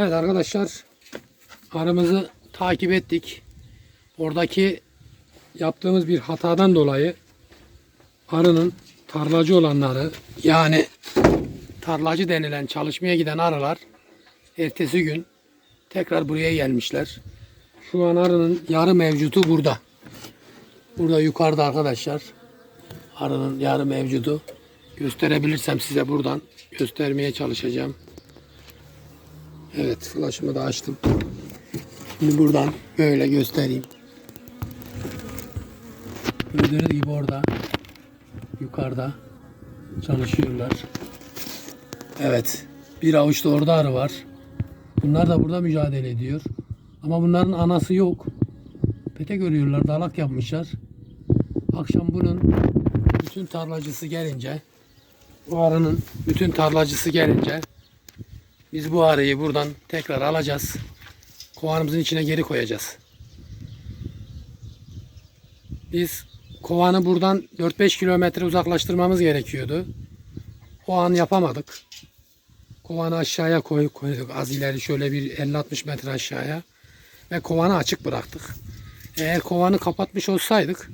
Evet arkadaşlar arımızı takip ettik. Oradaki yaptığımız bir hatadan dolayı arının tarlacı olanları yani tarlacı denilen çalışmaya giden arılar ertesi gün tekrar buraya gelmişler. Şu an arının yarı mevcudu burada. Burada yukarıda arkadaşlar. Arının yarı mevcudu. Gösterebilirsem size buradan göstermeye çalışacağım. Evet flaşımı da açtım. Şimdi buradan böyle göstereyim. Gördüğünüz gibi orada yukarıda çalışıyorlar. Evet. Bir avuç da orada arı var. Bunlar da burada mücadele ediyor. Ama bunların anası yok. Pete görüyorlar. Dalak yapmışlar. Akşam bunun bütün tarlacısı gelince bu arının bütün tarlacısı gelince biz bu arıyı buradan tekrar alacağız. Kovanımızın içine geri koyacağız. Biz kovanı buradan 4-5 kilometre uzaklaştırmamız gerekiyordu. O an yapamadık. Kovanı aşağıya koy, koyduk. Az ileri şöyle bir 50-60 metre aşağıya. Ve kovanı açık bıraktık. Eğer kovanı kapatmış olsaydık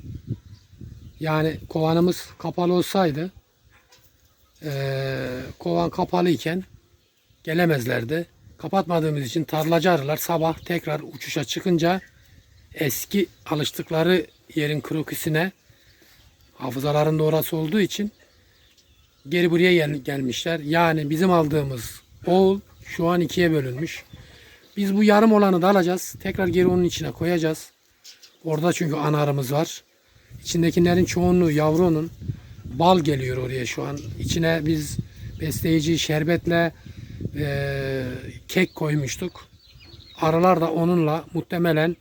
yani kovanımız kapalı olsaydı eee, kovan kapalı iken gelemezlerdi. Kapatmadığımız için tarlacı arılar sabah tekrar uçuşa çıkınca eski alıştıkları yerin krokisine hafızalarında orası olduğu için geri buraya gel- gelmişler. Yani bizim aldığımız oğul şu an ikiye bölünmüş. Biz bu yarım olanı da alacağız. Tekrar geri onun içine koyacağız. Orada çünkü ana arımız var. İçindekilerin çoğunluğu yavrunun bal geliyor oraya şu an. İçine biz besleyici şerbetle eee, kek koymuştuk. Arılar da onunla muhtemelen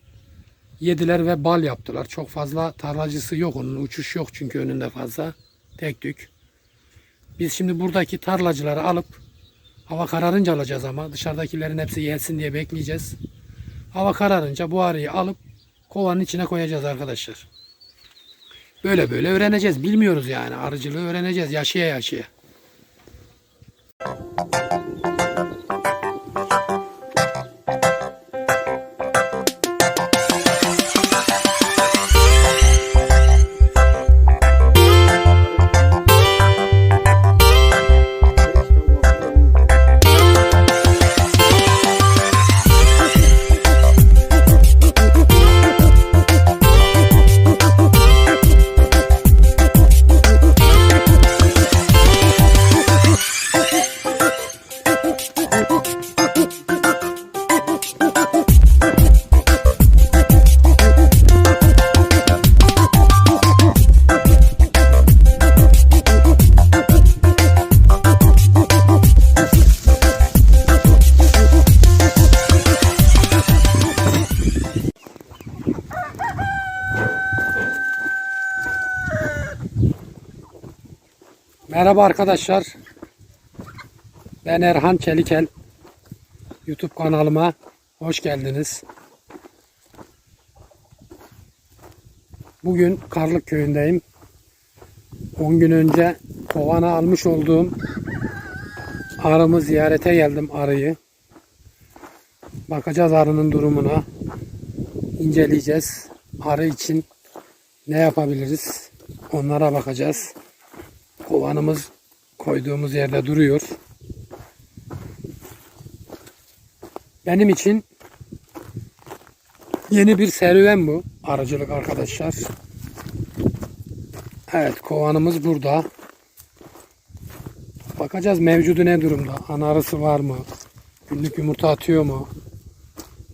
yediler ve bal yaptılar. Çok fazla tarlacısı yok onun. Uçuş yok çünkü önünde fazla. Tek tük. Biz şimdi buradaki tarlacıları alıp hava kararınca alacağız ama dışarıdakilerin hepsi gelsin diye bekleyeceğiz. Hava kararınca bu arıyı alıp kovanın içine koyacağız arkadaşlar. Böyle böyle öğreneceğiz. Bilmiyoruz yani. Arıcılığı öğreneceğiz yaşaya yaşaya. Merhaba arkadaşlar. Ben Erhan Çelikel. YouTube kanalıma hoş geldiniz. Bugün Karlık köyündeyim. 10 gün önce kovana almış olduğum arımı ziyarete geldim arıyı. Bakacağız arının durumuna. inceleyeceğiz. Arı için ne yapabiliriz? Onlara bakacağız. Kovanımız koyduğumuz yerde duruyor. Benim için yeni bir serüven bu. Arıcılık arkadaşlar. Evet kovanımız burada. Bakacağız mevcudu ne durumda. Ana arısı var mı? Günlük yumurta atıyor mu?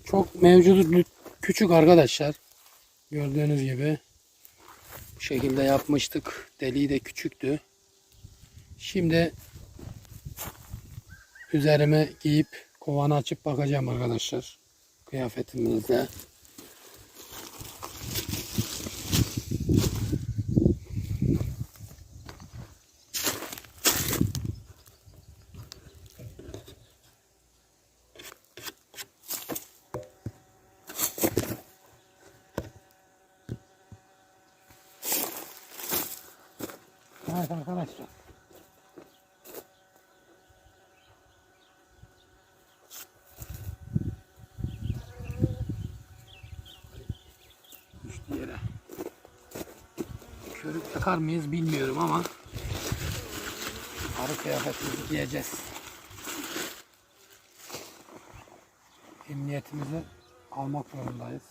Çok mevcudu küçük arkadaşlar. Gördüğünüz gibi. Bu şekilde yapmıştık. Deliği de küçüktü. Şimdi üzerime giyip kovanı açıp bakacağım arkadaşlar. Kıyafetimizde. Evet arkadaşlar. Takar mıyız bilmiyorum ama arı kıyafetimizi giyeceğiz. Emniyetimizi almak zorundayız.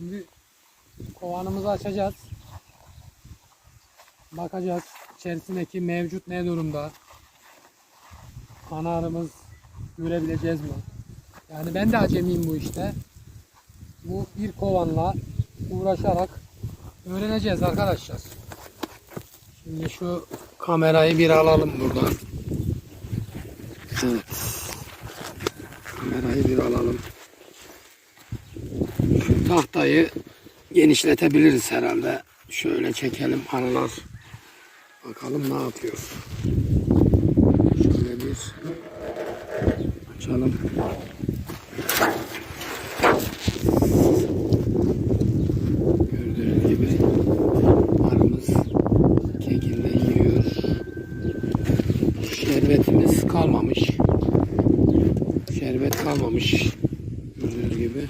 Şimdi kovanımızı açacağız. Bakacağız içerisindeki mevcut ne durumda. Ana arımız görebileceğiz mi? Yani ben de acemiyim bu işte. Bu bir kovanla uğraşarak öğreneceğiz arkadaşlar. Şimdi şu kamerayı bir alalım buradan. Evet. Kamerayı bir alalım. Şu tahtayı genişletebiliriz herhalde. Şöyle çekelim arılar. Bakalım ne yapıyor. Şöyle bir açalım. Gördüğünüz gibi arımız kekinde yiyor. Şerbetimiz kalmamış. Şerbet kalmamış. Gördüğünüz gibi.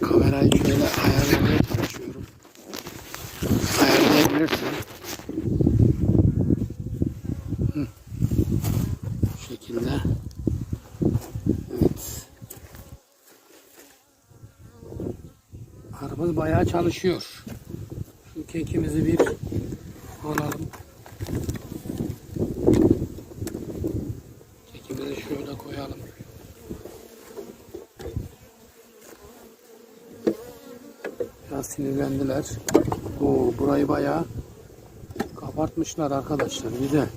Kamerayı şöyle ayarlamaya çalışıyorum. Ayarlayabilirsin. Hı. Bu şekilde. Evet. Arabamız bayağı çalışıyor. Şu kekimizi bir alalım. Kekimizi şöyle koyalım. Biraz sinirlendiler. Oo, burayı bayağı kabartmışlar arkadaşlar. Güzel.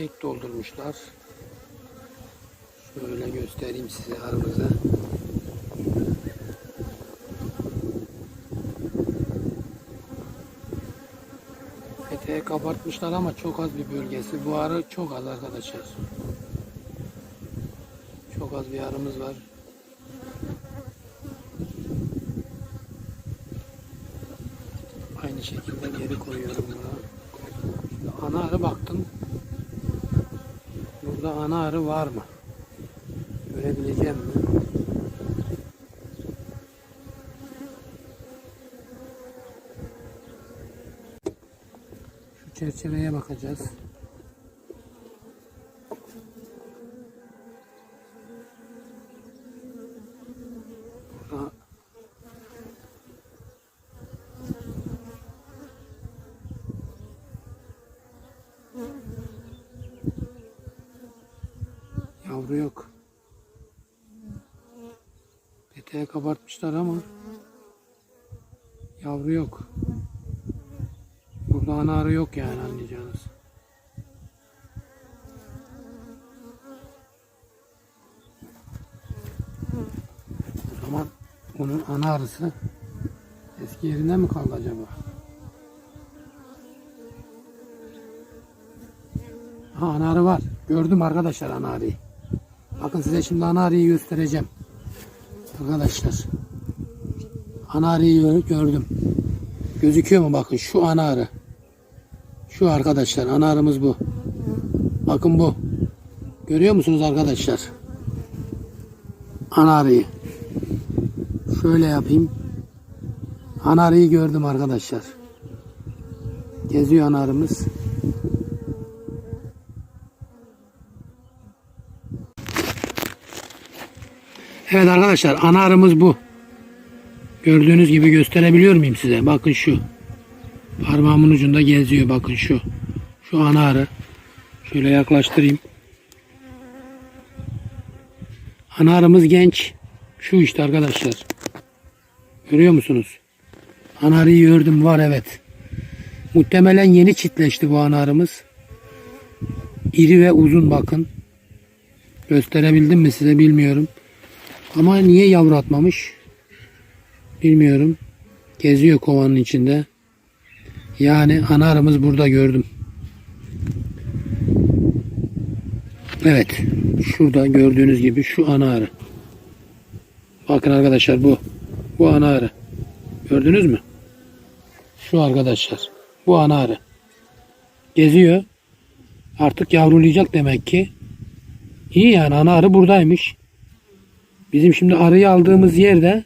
Kek doldurmuşlar. Şöyle göstereyim size arımızı. Peteğe kabartmışlar ama çok az bir bölgesi. Bu arı çok az arkadaşlar. Çok az bir arımız var. Aynı şekilde geri koyuyorum bunu. Ana arı baktım. Burada ana arı var mı? Görebileceğim mi? Şu çerçeveye bakacağız. Diye kabartmışlar ama yavru yok. Burada ana arı yok yani anlayacağınız. O zaman onun ana arısı eski yerinde mi kaldı acaba? Ha anarı var. Gördüm arkadaşlar anarıyı. Bakın size şimdi anarıyı göstereceğim. Arkadaşlar. Anarıyı gör- gördüm. Gözüküyor mu bakın şu anarı. Şu arkadaşlar anarımız bu. Bakın bu. Görüyor musunuz arkadaşlar? Anarıyı. Şöyle yapayım. Anarıyı gördüm arkadaşlar. Geziyor anarımız. Evet arkadaşlar ana arımız bu. Gördüğünüz gibi gösterebiliyor muyum size? Bakın şu. Parmağımın ucunda geziyor bakın şu. Şu ana arı. Şöyle yaklaştırayım. Ana arımız genç. Şu işte arkadaşlar. Görüyor musunuz? Ana arıyı gördüm var evet. Muhtemelen yeni çitleşti bu ana arımız. İri ve uzun bakın. Gösterebildim mi size bilmiyorum. Ama niye yavru atmamış? Bilmiyorum. Geziyor kovanın içinde. Yani ana arımız burada gördüm. Evet. Şurada gördüğünüz gibi şu ana arı. Bakın arkadaşlar bu. Bu ana arı. Gördünüz mü? Şu arkadaşlar. Bu ana arı. Geziyor. Artık yavrulayacak demek ki. İyi yani ana arı buradaymış. Bizim şimdi arıyı aldığımız yerde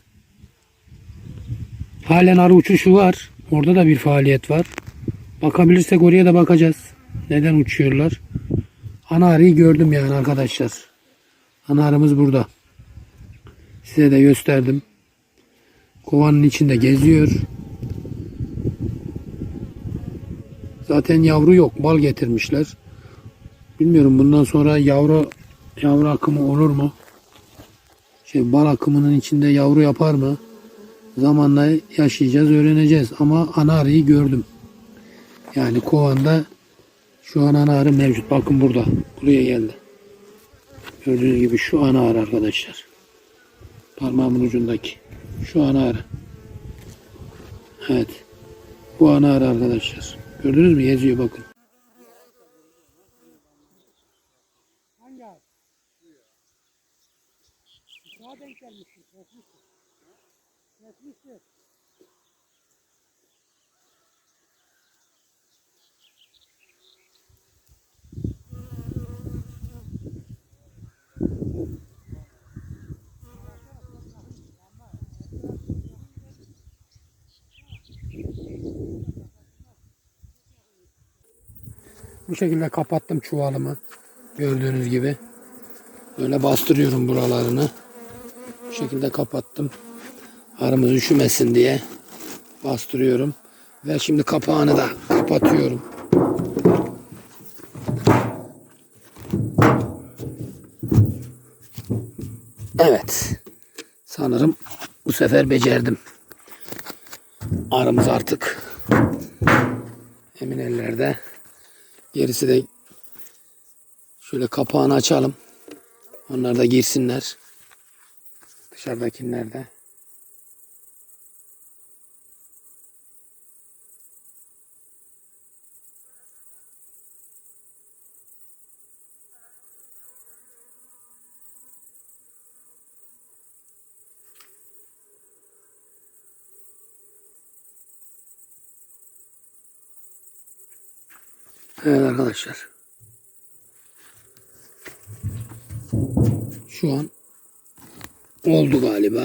halen arı uçuşu var. Orada da bir faaliyet var. Bakabilirsek oraya da bakacağız. Neden uçuyorlar? Ana arıyı gördüm yani arkadaşlar. Ana arımız burada. Size de gösterdim. Kovanın içinde geziyor. Zaten yavru yok. Bal getirmişler. Bilmiyorum bundan sonra yavru yavru akımı olur mu? Bal akımının içinde yavru yapar mı? Zamanla yaşayacağız, öğreneceğiz. Ama ana arıyı gördüm. Yani kovanda şu an ana arı mevcut. Bakın burada. Buraya geldi. Gördüğünüz gibi şu ana arı arkadaşlar. Parmağımın ucundaki. Şu ana arı. Evet. Bu ana arı arkadaşlar. Gördünüz mü? Geziyor bakın. Bu şekilde kapattım çuvalımı. Gördüğünüz gibi. Böyle bastırıyorum buralarını. Bu şekilde kapattım. Arımız üşümesin diye bastırıyorum. Ve şimdi kapağını da kapatıyorum. Evet. Sanırım bu sefer becerdim. Arımız artık emin ellerde. Gerisi de şöyle kapağını açalım. Onlar da girsinler. Dışarıdakiler de. Evet arkadaşlar. Şu an oldu galiba.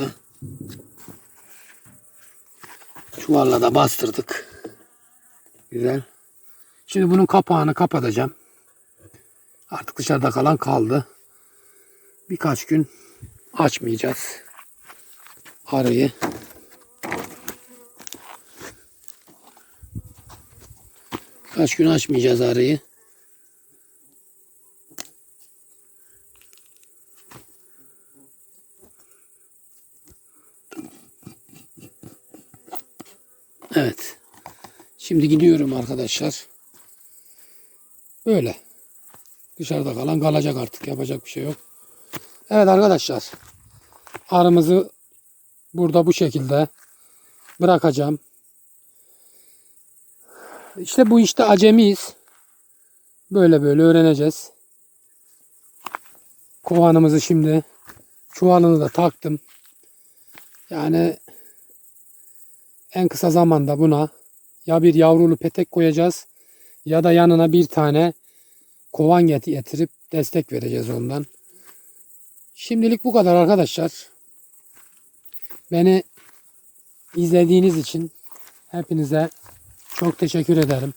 Çuvalla da bastırdık. Güzel. Şimdi bunun kapağını kapatacağım. Artık dışarıda kalan kaldı. Birkaç gün açmayacağız. Arıyı. Kaç gün açmayacağız arıyı. Evet. Şimdi gidiyorum arkadaşlar. Böyle. Dışarıda kalan kalacak artık. Yapacak bir şey yok. Evet arkadaşlar. Arımızı burada bu şekilde bırakacağım. İşte bu işte acemiyiz. Böyle böyle öğreneceğiz. Kovanımızı şimdi çuvalını da taktım. Yani en kısa zamanda buna ya bir yavrulu petek koyacağız ya da yanına bir tane kovan get- getirip destek vereceğiz ondan. Şimdilik bu kadar arkadaşlar. Beni izlediğiniz için hepinize çok teşekkür ederim.